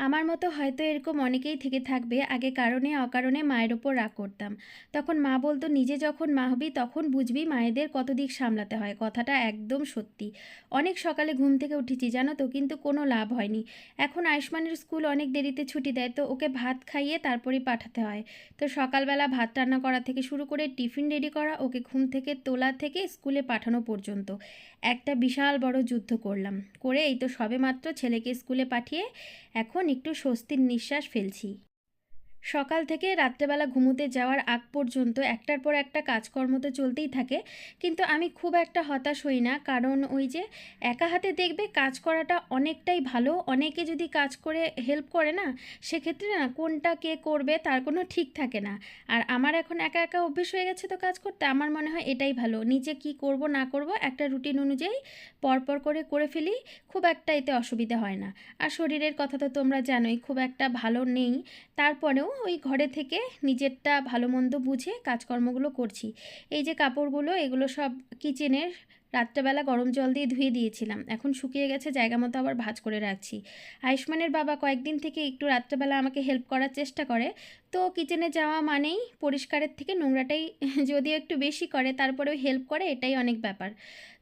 আমার মতো হয়তো এরকম অনেকেই থেকে থাকবে, আগে কারণে, অকারণে মায়ের ওপর রাগ করতাম। তখন মা বলতো, নিজে যখন মা হবি, তখন বুঝবি মায়েদের কত দিক সামলাতে হয়। কথাটা একদম সত্যি। অনেক সকালে ঘুম থেকে উঠেছি, জানো তো, কিন্তু কোনো লাভ হয়নি। এখন আয়ুষ্মানের স্কুল অনেক দেরিতে ছুটি দেয়, তো ওকে ভাত খাইয়ে তারপরেই পাঠাতে হয়। তো সকালবেলা ভাত রান্না করা থেকে শুরু করে টিফিন রেডি করা, ওকে ঘুম থেকে তোলা থেকে স্কুলে পাঠানো পর্যন্ত। একটা বিশাল বড় যুদ্ধ করলাম। করে এই তো সবেমাত্র ছেলেকে স্কুলে পাঠিয়ে এখন একটু স্বস্তির নিঃশ্বাস ফেলছি। সকাল থেকে রাত্রেবেলা ঘুমোতে যাওয়ার আগ পর্যন্ত একটার পর একটা কাজকর্ম তো চলতেই থাকে। কিন্তু আমি খুব একটা হতাশ হই না, কারণ ওই যে একা হাতে দেখবে কাজ করাটা অনেকটাই ভালো। অনেকে যদি কাজ করে হেল্প করে না, সেক্ষেত্রে না কোনটা কে করবে তার কোনো ঠিক থাকে না। আর আমার এখন একা একা অভ্যেস হয়ে গেছে তো কাজ করতে, আমার মনে হয় এটাই ভালো। নিজে কি করব না করব একটা রুটিন অনুযায়ী পরপর করে করে ফেলি, খুব একটা এতে অসুবিধা হয় না। আর শরীরের কথা তো তোমরা জানোই, খুব একটা ভালো নেই। তারপরেও ওই ঘরে থেকে নিজেরটা ভালো মন্দ বুঝে কাজকর্মগুলো করছি। এই যে কাপড়গুলো, এগুলো সব কিচেনের রাত্রেবেলা গরম জল দিয়ে ধুয়ে দিয়েছিলাম। এখন শুকিয়ে গেছে, জায়গা মতো আবার ভাজ করে রাখছি। আয়ুষ্মানের বাবা কয়েকদিন থেকে একটু রাত্রেবেলা আমাকে হেল্প করার চেষ্টা করে। তো কিচেনে যাওয়া মানেই পরিষ্কারের থেকে নোংরাটাই, যদিও একটু বেশি করে, তারপরেও হেল্প করে, এটাই অনেক ব্যাপার।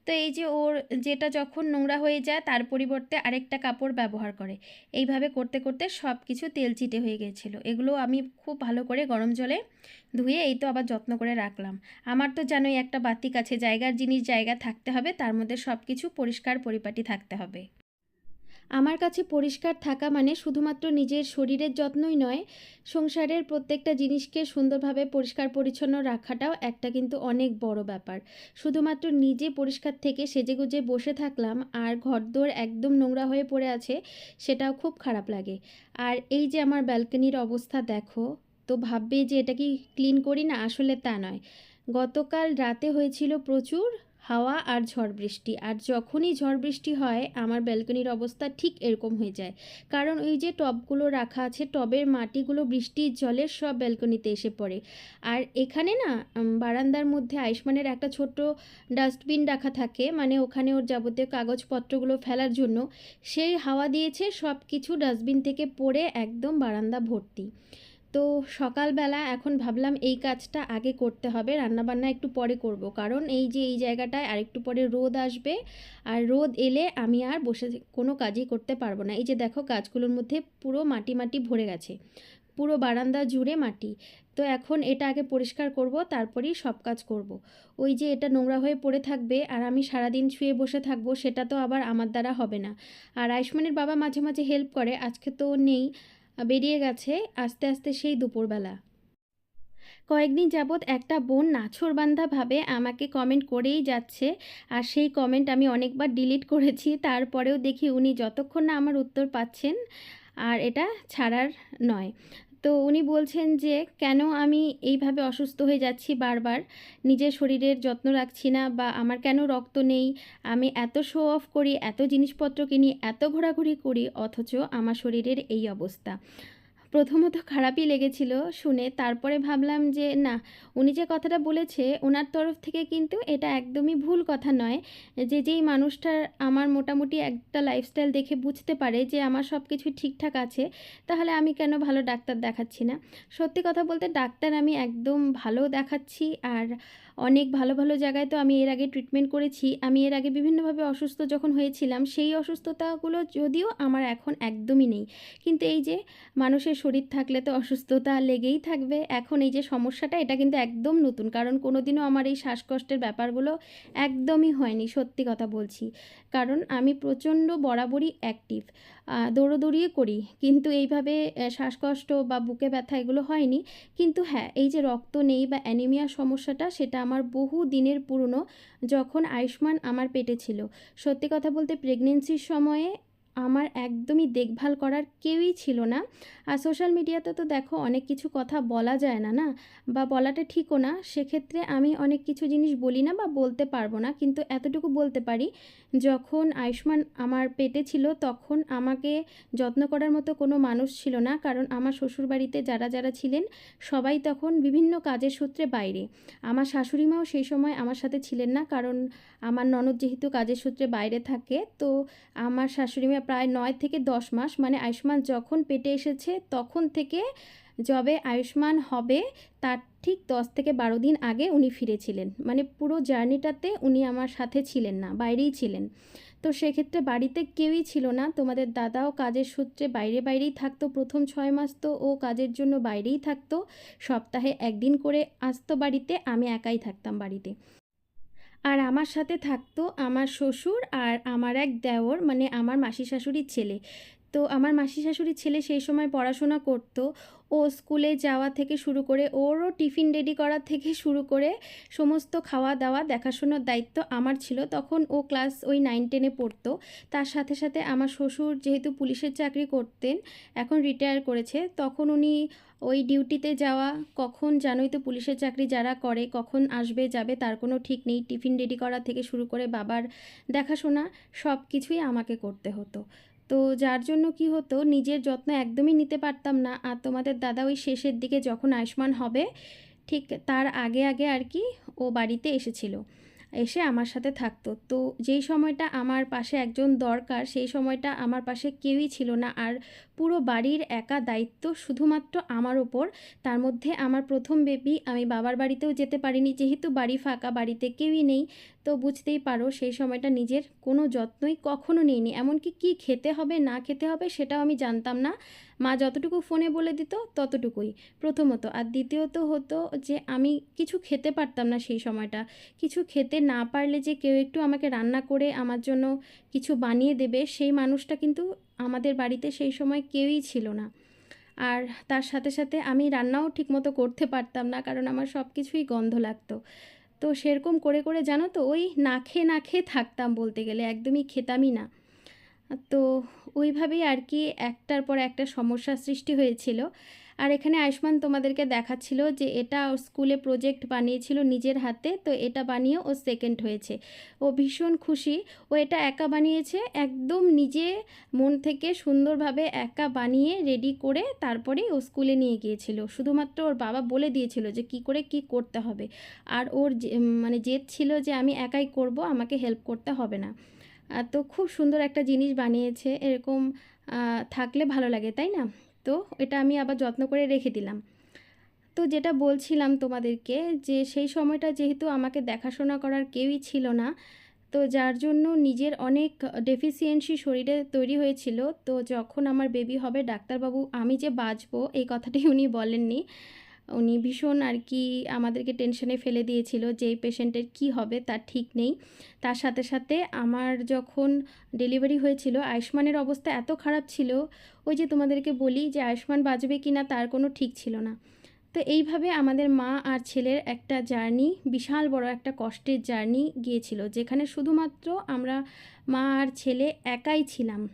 তো এই যে ওর যেটা যখন নোংরা হয়ে যায়, তার পরিবর্তে আরেকটা কাপড় ব্যবহার করে। এইভাবে করতে করতে সব কিছু তেল চিটে হয়ে গেছিল। এগুলো আমি খুব ভালো করে গরম জলে ধুয়ে এই তো আবার যত্ন করে রাখলাম। আমার তো জানোই একটা বাতি কাছে জায়গার জিনিস জায়গা থাকতে হবে, তার মধ্যে সব কিছু পরিষ্কার পরিপাটি থাকতে হবে। আমার কাছে পরিষ্কার থাকা মানে শুধুমাত্র নিজের শরীরের যত্নই নয়, সংসারের প্রত্যেকটা জিনিসকে সুন্দরভাবে পরিষ্কার পরিচ্ছন্ন রাখাটাও একটা কিন্তু অনেক বড় ব্যাপার। শুধুমাত্র নিজে পরিষ্কার থেকে সেজেগুজে বসে থাকলাম আর ঘরদোর একদম নোংরা হয়ে পড়ে আছে, সেটাও খুব খারাপ লাগে। আর এই যে আমার ব্যালকনির অবস্থা দেখো, তো ভাববে যে এটা কি ক্লিন করি না? আসলে তা নয়। গতকাল রাতে হয়েছিল প্রচুর হাওয়া আর ঝড় বৃষ্টি। আর যখনই ঝড় বৃষ্টি হয়, আমার ব্যালকনির অবস্থা ঠিক এরকম হয়ে যায়। কারণ ওই যে টবগুলো রাখা আছে, টবের মাটিগুলো বৃষ্টির জলে সব ব্যালকনিতে এসে পড়ে। আর এখানে না বারান্দার মধ্যে আয়ুষ্মানের একটা ছোট্ট ডাস্টবিন রাখা থাকে। মানে ওখানে ওর যাবতীয় কাগজপত্রগুলো ফেলার জন্য। সেই হাওয়া দিয়েছে সব কিছু ডাস্টবিন থেকে পড়ে একদম বারান্দা ভর্তি। তো সকালবেলা এখন ভাবলাম এই কাজটা আগে করতে হবে, রান্নাবান্না একটু পরে করব। কারণ এই যে এই জায়গাটায় আরেকটু পরে রোদ আসবে, আর রোদ এলে আমি আর বসে কোনো কাজই করতে পারব না। এই যে দেখো গাছগুলোর মধ্যে পুরো মাটি মাটি ভরে গেছে, পুরো বারান্দা জুড়ে মাটি। তো এখন এটা আগে পরিষ্কার করব, তারপরেই সব কাজ করব। ওই যে এটা নোংরা হয়ে পড়ে থাকবে, আর আমি সারাদিন শুয়ে বসে থাকব, সেটা তো আবার আমার দ্বারা হবে না। আর আয়ুষ্মানের বাবা মাঝে মাঝে হেল্প করে, আজকে তো নেই। বেরিয়ে গেছে আস্তে আস্তে সেই দুপুরবেলা। কয়েকদিন যাবৎ একটা বোন নাছোড়বান্ধাভাবে আমাকে কমেন্ট করেই যাচ্ছে আর সেই কমেন্ট আমি অনেকবার ডিলিট করেছি, তারপরেও দেখি উনি যতক্ষণ না আমার উত্তর পাচ্ছেন আর এটা ছাড়ার নয়। তো উনি বলছেন যে, কেন আমি এইভাবে অসুস্থ হয়ে যাচ্ছি বারবার? নিজের শরীরের যত্ন রাখছি না বা আমার কেন রক্ত নেই? আমি এত শো অফ করি, এত জিনিসপত্র কিনি, এত ঘোরাঘুরি করি, অথচ আমার শরীরের এই অবস্থা। প্রথমত খারাপই লেগেছিল শুনে তারপরে ভাবলাম যে, না, উনি যে কথাটা বলেছে ওনার তরফ থেকে কিন্তু এটা একদমই ভুল কথা নয়। যে যেই মানুষটার আমার মোটামুটি একটা লাইফস্টাইল দেখে বুঝতে পারে যে আমার সব কিছু ঠিকঠাক আছে, তাহলে আমি কেন ভালো ডাক্তার দেখাচ্ছি না? সত্যি কথা বলতে ডাক্তার আমি একদম ভালো দেখাচ্ছি আর অনেক ভালো ভালো জায়গায় তো আমি এর আগে ট্রিটমেন্ট করেছি। আমি এর আগে বিভিন্নভাবে অসুস্থ যখন হয়েছিলাম, সেই অসুস্থতাগুলো যদিও আমার এখন একদমই নেই। কিন্তু এই যে মানুষের শরীর থাকলে তো অসুস্থতা লেগেই থাকবে। এখন এই যে সমস্যাটা, এটা কিন্তু একদম নতুন। কারণ কোনোদিনও আমার এই শ্বাসকষ্টের ব্যাপারগুলো একদমই হয়নি, সত্যি কথা বলছি। কারণ আমি প্রচণ্ড বরাবরই অ্যাক্টিভ দৌড়োদৌড়িয়ে করি। কিন্তু এইভাবে শ্বাসকষ্ট বা বুকে ব্যথা এগুলো হয়নি। কিন্তু হ্যাঁ এই যে রক্ত নেই বা অ্যানিমিয়া সমস্যাটা, সেটা আমার বহু দিনের পুরনো যখন আয়ুষ্মান আমার পেটে ছিল। সত্যি কথা বলতে প্রেগনেন্সির সময়ে আমার একদমই দেখভাল করার কেউই ছিল না। আর সোশ্যাল মিডিয়াতে তো দেখো অনেক কিছু কথা বলা যায় না না? বা বলাটা ঠিকও না। সেক্ষেত্রে আমি অনেক কিছু জিনিস বলি না বা বলতে পারব না। কিন্তু এতটুকু বলতে পারি, যখন আয়ুষ্মান আমার পেটে ছিল, তখন আমাকে যত্ন করার মতো কোনো মানুষ ছিল না। কারণ আমার শ্বশুরবাড়িতে যারা যারা ছিলেন, সবাই তখন বিভিন্ন কাজের সূত্রে বাইরে। আমার শাশুড়ি মাও সেই সময় আমার সাথে ছিলেন না। কারণ আমার ননদ যেহেতু কাজের সূত্রে বাইরে থাকে, তো আমার শাশুড়ি মা প্রায় নয় থেকে দশ মাস মানে আয়ুষ্মান যখন পেটে এসেছে তখন থেকে যবে আয়ুষ্মান হবে তার ঠিক দশ থেকে বারো দিন আগে উনি ফিরেছিলেন। মানে পুরো জার্নিটাতে উনি আমার সাথে ছিলেন না, বাইরেই ছিলেন। তো সেক্ষেত্রে বাড়িতে কেউই ছিল না, তোমাদের দাদাও কাজের সূত্রে বাইরে বাইরেই থাকতো, প্রথম ছয় মাস তো ও কাজের জন্য বাইরেই থাকতো। সপ্তাহে একদিন করে আসতো বাড়িতে, আমি একাই থাকতাম বাড়িতে। আর আমার সাথে থাকতো আমার শ্বশুর আর আমার এক দেওর মানে আমার মাসি শাশুড়ির ছেলে। তো আমার মাসি শাশুড়ি ছেলে সেই সময় পড়াশোনা করতো। ও স্কুলে যাওয়া থেকে শুরু করে ওরও টিফিন রেডি করা থেকে শুরু করে সমস্ত খাওয়া দাওয়া দেখাশোনার দায়িত্ব আমার ছিল। তখন ও ক্লাস ওই নাইন টেনে পড়তো। তার সাথে সাথে আমার শ্বশুর যেহেতু পুলিশের চাকরি করতেন, এখন রিটায়ার করেছে। তখন উনি ওই ডিউটিতে যাওয়া, কখন জানোই তো পুলিশের চাকরি যারা করে, কখন আসবে, যাবে, তার কোনো ঠিক নেই। টিফিন রেডি করা থেকে শুরু করে বাবার দেখাশোনা সব কিছুই আমাকে করতে হতো। তো যার জন্য কি হতো, নিজের যত্ন একদমই নিতে পারতাম না। আর তোমাদের দাদা ওই শেষের দিকে যখন আয়ুষ্মান হবে, ঠিক তার আগে আগে আর কি ও বাড়িতে এসেছিল, এসে আমার সাথে থাকতো। তো যেই সময়টা আমার পাশে একজন দরকার, সেই সময়টা আমার পাশে কেউই ছিল না। আর পুরো বাড়ির একা দায়িত্ব শুধুমাত্র আমার ওপর। তার মধ্যে আমার প্রথম বেবি আমি বাবার বাড়িতেও যেতে পারিনি। যেহেতু বাড়ি ফাঁকা, বাড়িতে কেউই নেই তো বুঝতেই পারো সেই সময়টা নিজের কোনো যত্নই কখনো নিইনি। এমনকি কি খেতে হবে, না খেতে হবে সেটাও আমি জানতাম না। মা যতটুকু ফোনে বলে দিত ততটুকুই। প্রথমত। আর দ্বিতীয়ত হতো যে আমি কিছু খেতে পারতাম না সেই সময়টা। কিছু খেতে না পারলে যে কেউ একটু আমাকে রান্না করে আমার জন্য কিছু বানিয়ে দেবে, সেই মানুষটা কিন্তু আমাদের বাড়িতে সেই সময় কেউই ছিল না। আর তার সাথে সাথে আমি রান্নাও ঠিকমতো করতে পারতাম না কারণ আমার সব কিছুই গন্ধ লাগতো। তো সেরকম করে করে জানো তো ওই না খেয়ে না খেয়ে থাকতাম বলতে গেলে, একদমই খেতামই না। তো ওইভাবেই আর কি একটার পর একটা সমস্যা সৃষ্টি হয়েছিল। আর এখানে আয়ুষ্মান তোমাদেরকে দেখাচ্ছিল যে এটা ওর স্কুলে প্রজেক্ট বানিয়েছিল নিজের হাতে, তো এটা বানিয়ে ও সেকেন্ড হয়েছে। ও ভীষণ খুশি, ও এটা একা বানিয়েছে, একদম নিজে মন থেকে সুন্দরভাবে একা বানিয়ে রেডি করে তারপরে ও স্কুলে নিয়ে গিয়েছিল। শুধুমাত্র ওর বাবা বলে দিয়েছিল যে কি করে কি করতে হবে। আর ওর মানে জেদ ছিল যে আমি একাই করব, আমাকে হেল্প করতে হবে না। তো খুব সুন্দর একটা জিনিস বানিয়েছে, এরকম থাকলে ভালো লাগে, তাই না? তো এটা আমি আবার যত্ন করে রেখে দিলাম। তো যেটা বলছিলাম তোমাদেরকে যে সেই সময়টা যেহেতু আমাকে দেখাশোনা করার কেউই ছিল না, তো যার জন্য নিজের অনেক ডেফিসিয়েন্সি শরীরে তৈরি হয়েছিল, তো যখন আমার বেবি হবে ডাক্তারবাবু আমি যে বাঁচবো এই কথাটি উনি বলেননি। উনি ভীষণ আর কি আমাদেরকে টেনশনে ফেলে দিয়েছিল যে পেশেন্টের কী হবে, তার ঠিক নেই। তার সাথে সাথে আমার যখন ডেলিভারি হয়েছিল, আয়ুষ্মানের অবস্থা এত খারাপ ছিল, ওই যে তোমাদেরকে বলি যে আয়ুষ্মান বাঁচবে কি না তার কোনো ঠিক ছিল না। তো এইভাবে আমাদের মা আর ছেলের একটা জার্নি বিশাল বড় একটা কষ্টের জার্নি গিয়েছিল, যেখানে শুধুমাত্র আমরা মা আর ছেলে একাই ছিলাম।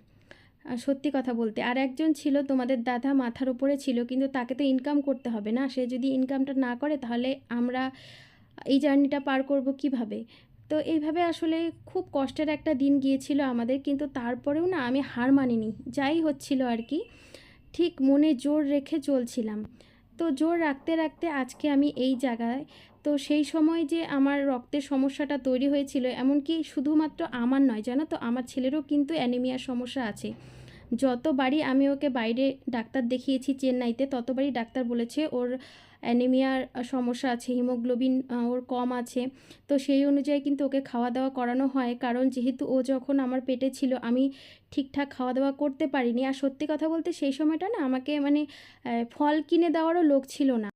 সত্যি কথা বলতে। আর একজন ছিল তোমাদের দাদা মাথার উপরে ছিল, কিন্তু তাকে তো ইনকাম করতে হবে না। সে যদি ইনকামটা না করে, তাহলে আমরা এই জার্নিটা পার করব কীভাবে? তো এইভাবে আসলে খুব কষ্টের একটা দিন গিয়েছিল আমাদের, কিন্তু তারপরেও না আমি হার মানিনি। যাই হচ্ছিল আর কি, ঠিক মনে জোর রেখে চলছিলাম। তো জোর রাখতে রাখতে আজকে আমি এই জায়গায়। তো সেই সময় যে আমার রক্তের সমস্যাটা তৈরি হয়েছিল, এমনকি শুধুমাত্র আমার নয়, জানো তো? আমার ছেলেরও কিন্তু অ্যানিমিয়ার সমস্যা আছে। যতবারই আমি ওকে বাইরে ডাক্তার দেখিয়েছি চেন্নাইতে ততবারই ডাক্তার বলেছে ওর অ্যানিমিয়ার সমস্যা আছে, হিমোগ্লোবিন ওর কম আছে। তো সেই অনুযায়ী কিন্তু ওকে খাওয়া দাওয়া করানো হয়। কারণ যেহেতু ও যখন আমার পেটে ছিল, আমি ঠিকঠাক খাওয়া দাওয়া করতে পারিনি। আর সত্যি কথা বলতে সেই সময়টা না আমাকে মানে ফল কিনে দেওয়ারও লোক ছিল না।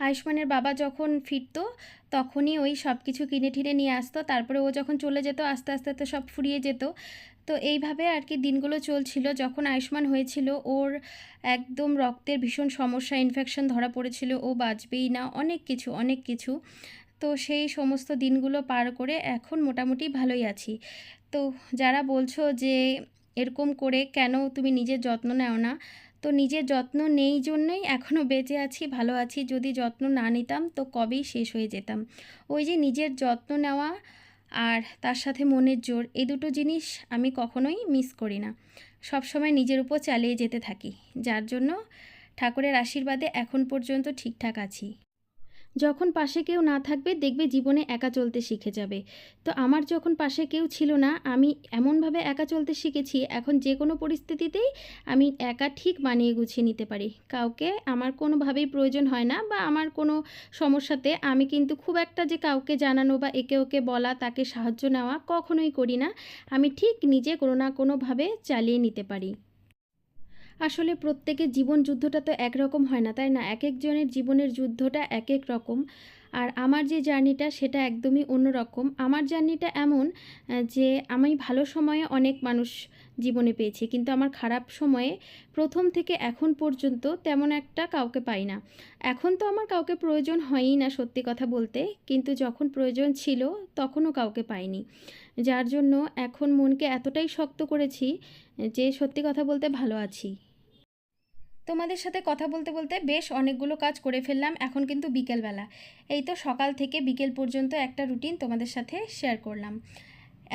আয়ুষ্মানের বাবা যখন ফিরতো, তখনই ওই সব কিছু কিনে ঠিনে নিয়ে আসতো। তারপরে ও যখন চলে যেত, আস্তে আস্তে তো সব ফুরিয়ে যেত। তো এইভাবে আর কি দিনগুলো চলছিল। যখন আয়ুষ্মান হয়েছিল, ওর একদম রক্তের ভীষণ সমস্যা ইনফেকশন ধরা পড়েছিল, ও বাঁচবেই না, অনেক কিছু অনেক কিছু। তো সেই সমস্ত দিনগুলো পার করে এখন মোটামুটি ভালোই আছি। তো যারা বলছো যে এরকম করে কেন তুমি নিজের যত্ন নেও না, তো নিজের যত্ন নেই জন্যই এখনও বেঁচে আছি, ভালো আছি। যদি যত্ন না নিতাম, তো কবেই শেষ হয়ে যেতাম। ওই যে নিজের যত্ন নেওয়া আর তার সাথে মনের জোর, এই দুটো জিনিস আমি কখনোই মিস করি না। সব সময় নিজের উপর চালিয়ে যেতে থাকি, যার জন্য ঠাকুরের আশীর্বাদে এখন পর্যন্ত ঠিকঠাক আছি। যখন পাশে কেউ না থাকবে, দেখবে জীবনে একা চলতে শিখে যাবে। তো আমার যখন পাশে কেউ ছিল না, আমি এমনভাবে একা চলতে শিখেছি, এখন যে কোনো পরিস্থিতিতেই আমি একা ঠিক বানিয়ে গুছিয়ে নিতে পারি। কাউকে আমার কোনোভাবেই প্রয়োজন হয় না বা আমার কোনো সমস্যাতে আমি কিন্তু খুব একটা যে কাউকে জানানো বা একে ওকে বলা, তাকে সাহায্য নেওয়া কখনোই করি না। আমি ঠিক নিজে কোনো না কোনোভাবে চালিয়ে নিতে পারি। আসলে প্রত্যেকের জীবন যুদ্ধটা তো একরকম হয় না, তাই না? এক একজনের জীবনের যুদ্ধটা এক এক রকম। আর আমার যে জার্নিটা সেটা একদমই অন্যরকম। আমার জার্নিটা এমন যে আমি ভালো সময়ে অনেক মানুষ জীবনে পেয়েছি, কিন্তু আমার খারাপ সময়ে প্রথম থেকে এখন পর্যন্ত তেমন একটা কাউকে পাই না। এখন তো আমার কাউকে প্রয়োজন হয়ই না সত্যি কথা বলতে, কিন্তু যখন প্রয়োজন ছিল তখনও কাউকে পাইনি। যার জন্য এখন মনকে এতটাই শক্ত করেছি, যে সত্যি কথা বলতে ভালো আছি। তোমাদের সাথে কথা বলতে বলতে বেশ অনেকগুলো কাজ করে ফেললাম, এখন কিন্তু বিকেলবেলা। এই তো সকাল থেকে বিকেল পর্যন্ত একটা রুটিন তোমাদের সাথে শেয়ার করলাম।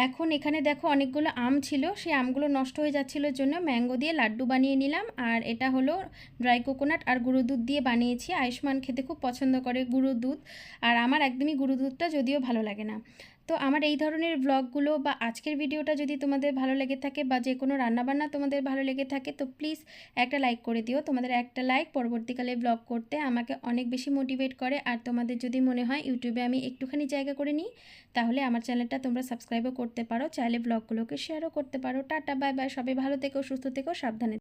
এখন এখানে দেখো অনেকগুলো আম ছিল, সেই আমগুলো নষ্ট হয়ে যাচ্ছিলোর জন্য ম্যাঙ্গো দিয়ে লাড্ডু বানিয়ে নিলাম, আর এটা হলো ড্রাই কোকোনাট আর গুঁড়ো দুধ দিয়ে বানিয়েছি। আয়ুষ্মান খেতে খুব পছন্দ করে গুঁড়ো দুধ, আর আমার একদমই গুঁড়ো দুধটা যদিও ভালো লাগে না। তো আমার এই ধরনের ব্লগগুলো বা আজকের ভিডিওটা যদি তোমাদের ভালো লেগে থাকে বা যে কোনো রান্নাবান্না তোমাদের ভালো লেগে থাকে, তো প্লিজ একটা লাইক করে দিও। তোমাদের একটা লাইক পরবর্তীকালে ব্লগ করতে আমাকে অনেক বেশি মোটিভেট করে। আর তোমাদের যদি মনে হয় ইউটিউবে আমি একটুখানি জায়গা করে নিই, তাহলে আমার চ্যানেলটা তোমরা সাবস্ক্রাইবও করতে পারো। চাইলে ব্লগগুলোকে শেয়ারও করতে পারো। টাটা বাই বাই সবাই ভালো থেকো, সুস্থ থেকো, সাবধানে